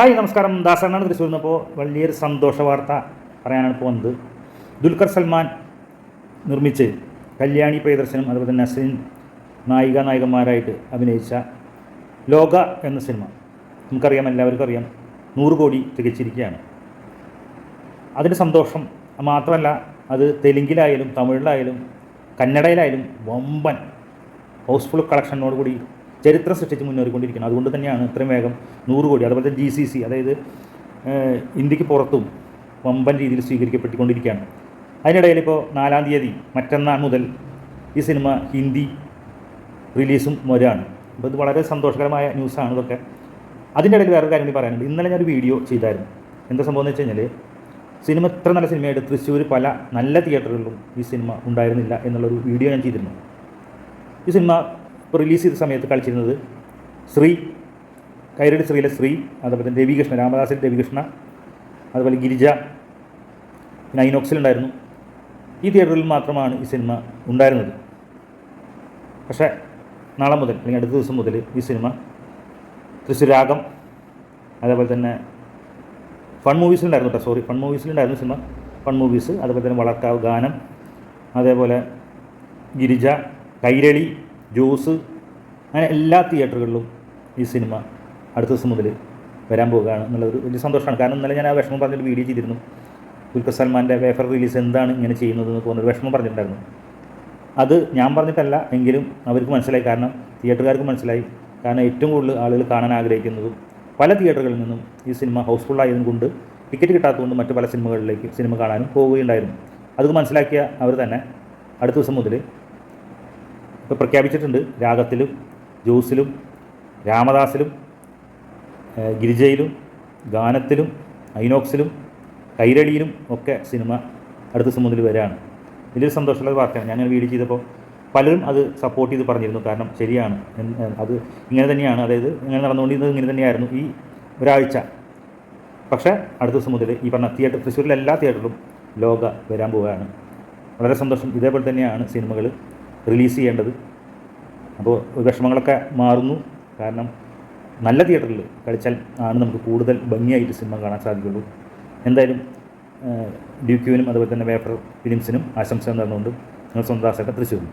Hi നമസ്കാരം. ദാസനാണ് തൃശ്ശൂർ നിന്നപ്പോൾ വലിയൊരു സന്തോഷ വാർത്ത പറയാനാണ് ഇപ്പോൾ വന്നത്. ദുൽഖർ സൽമാൻ നിർമ്മിച്ച് കല്യാണി പ്രിയദർശനം അതുപോലെ തന്നെ നസ്രീൻ നായിക നായകന്മാരായിട്ട് അഭിനയിച്ച ലോക എന്ന സിനിമ. നമുക്കറിയാം എല്ലാവർക്കും അറിയാം. നൂറ് കോടി തികച്ചിരിക്കുകയാണ്. അതിന്റെ സന്തോഷം മാത്രമല്ല അത് തെലുങ്കിലായാലും തമിഴിലായാലും കന്നഡയിലായാലും വമ്പൻ ഹൗസ്ഫുൾ കളക്ഷനോട് കൂടി ചരിത്രം സൃഷ്ടിച്ച് മുന്നേറിക്കൊണ്ടിരിക്കുന്നത് അതുകൊണ്ട് തന്നെയാണ് ഇത്രയും വേഗം നൂറ് കോടി. അതുപോലെ ജി സി സി അതായത് ഇന്ത്യയ്ക്ക് പുറത്തും വമ്പൻ രീതിയിൽ സ്വീകരിക്കപ്പെട്ടുകൊണ്ടിരിക്കുകയാണ് അതിനിടയിൽ ഇപ്പോൾ നാലാം തീയതി മറ്റന്നാൾ മുതൽ ഈ സിനിമ ഹിന്ദി റിലീസും വരികയാണ് അപ്പോൾ ഇത് വളരെ സന്തോഷകരമായ ന്യൂസാണ് ഇതൊക്കെ. അതിന്റെ ഇടയിൽ വേറൊരു കാര്യം കൂടി പറയാനുണ്ട്. ഇന്നലെ ഞാനൊരു വീഡിയോ ചെയ്തായിരുന്നു. എന്താ സംഭവം എന്ന് വെച്ച് കഴിഞ്ഞാൽ സിനിമ ഇത്ര നല്ല സിനിമയായിട്ട് തൃശ്ശൂർ പല നല്ല തിയേറ്ററുകളിലും ഈ സിനിമ ഉണ്ടായിരുന്നില്ല എന്നുള്ളൊരു വീഡിയോ ഞാൻ ചെയ്തിരുന്നു. ഈ സിനിമ ഇപ്പോൾ റിലീസ് ചെയ്ത സമയത്ത് കളിച്ചിരുന്നത് ശ്രീ കൈരടി ശ്രീയിലെ ശ്രീ അതുപോലെ തന്നെ രവികൃഷ്ണ രാമദാസിൽ രവികൃഷ്ണ അതുപോലെ ഗിരിജ പിന്നെ ഐനോക്സിലുണ്ടായിരുന്നു ഈ തിയേറ്ററിൽ മാത്രമാണ് ഈ സിനിമ ഉണ്ടായിരുന്നത്. പക്ഷേ നാളെ മുതൽ അല്ലെങ്കിൽ അടുത്ത ദിവസം മുതൽ ഈ സിനിമ തൃശ്ശൂരാഗം അതേപോലെ തന്നെ ഫൺ മൂവീസിലുണ്ടായിരുന്നു കേട്ടോ. സോറി ഫൺ മൂവീസിലുണ്ടായിരുന്നു സിനിമ ഫൺ മൂവീസ് അതുപോലെ തന്നെ വളർക്കാവ് ഗാനം അതേപോലെ ഗിരിജ കൈരളി ജോസ് അങ്ങനെ എല്ലാ തിയേറ്ററുകളിലും ഈ സിനിമ അടുത്ത ദിവസം മുതൽ വരാൻ പോകുകയാണ് എന്നുള്ളൊരു വലിയ സന്തോഷമാണ്. കാരണം ഇന്നലെ ഞാൻ ആ വിഷമം പറഞ്ഞൊരു വീഡിയോ ചെയ്തിരുന്നു. ദുൽഖർ സൽമാന്റെ വേഫർ റിലീസ് എന്താണ് ഇങ്ങനെ ചെയ്യുന്നതെന്ന് തോന്നുന്നൊരു വിഷമം പറഞ്ഞിട്ടുണ്ടായിരുന്നു. അത് ഞാൻ പറഞ്ഞിട്ടല്ല എങ്കിലും അവർക്ക് മനസ്സിലായി. കാരണം തിയേറ്ററുകാർക്ക് മനസ്സിലായി. കാരണം ഏറ്റവും കൂടുതൽ ആളുകൾ കാണാൻ ആഗ്രഹിക്കുന്നതും പല തിയേറ്ററുകളിൽ നിന്നും ഈ സിനിമ ഹൗസ്ഫുൾ ആയതും കൊണ്ട് ടിക്കറ്റ് കിട്ടാത്തതുകൊണ്ട് മറ്റു പല സിനിമകളിലേക്ക് സിനിമ കാണാനും പോവുകയുണ്ടായിരുന്നു അത് മനസ്സിലാക്കിയ അവർ തന്നെ അടുത്ത ദിവസം മുതൽ ഇപ്പോൾ പ്രഖ്യാപിച്ചിട്ടുണ്ട്. രാഗത്തിലും ജോസിലും രാമദാസിലും ഗിരിജയിലും ഗാനത്തിലും ഐനോക്സിലും കൈരളിയിലും ഒക്കെ സിനിമ അടുത്ത മുതൽ വരികയാണ് വലിയൊരു സന്തോഷമുള്ള വാർത്തയാണ്. ഞാൻ വീഡിയോ ചെയ്തപ്പോൾ പലരും അത് സപ്പോർട്ട് ചെയ്ത് പറഞ്ഞിരുന്നു. കാരണം ശരിയാണ്. അത് ഇങ്ങനെ തന്നെയാണ്. അതായത് ഇങ്ങനെ നടന്നുകൊണ്ടിരുന്നത് ഇങ്ങനെ തന്നെയായിരുന്നു ഈ ഒരാഴ്ച. പക്ഷേ അടുത്ത ദിവസം മുതൽ ഈ പറഞ്ഞ തിയേറ്റർ തൃശ്ശൂരിലെ എല്ലാ തിയേറ്ററിലും ലോക വരാൻ പോവുകയാണ്. വളരെ സന്തോഷം. ഇതേപോലെ തന്നെയാണ് സിനിമകൾ റിലീസ് ചെയ്യേണ്ടത്. അപ്പോൾ വിഷമങ്ങളൊക്കെ മാറുന്നു. കാരണം നല്ല തിയേറ്ററിൽ കളിച്ചാൽ ആണ് നമുക്ക് കൂടുതൽ ഭംഗിയായിട്ട് സിനിമ കാണാൻ സാധിക്കുള്ളൂ. എന്തായാലും ഡ്യൂക്യുവിനും അതുപോലെ തന്നെ വേഫർ ഫിലിംസിനും ആശംസ നേർന്നുകൊണ്ട് നിങ്ങൾ സ്വന്തം തൃശ്ശൂരിൽ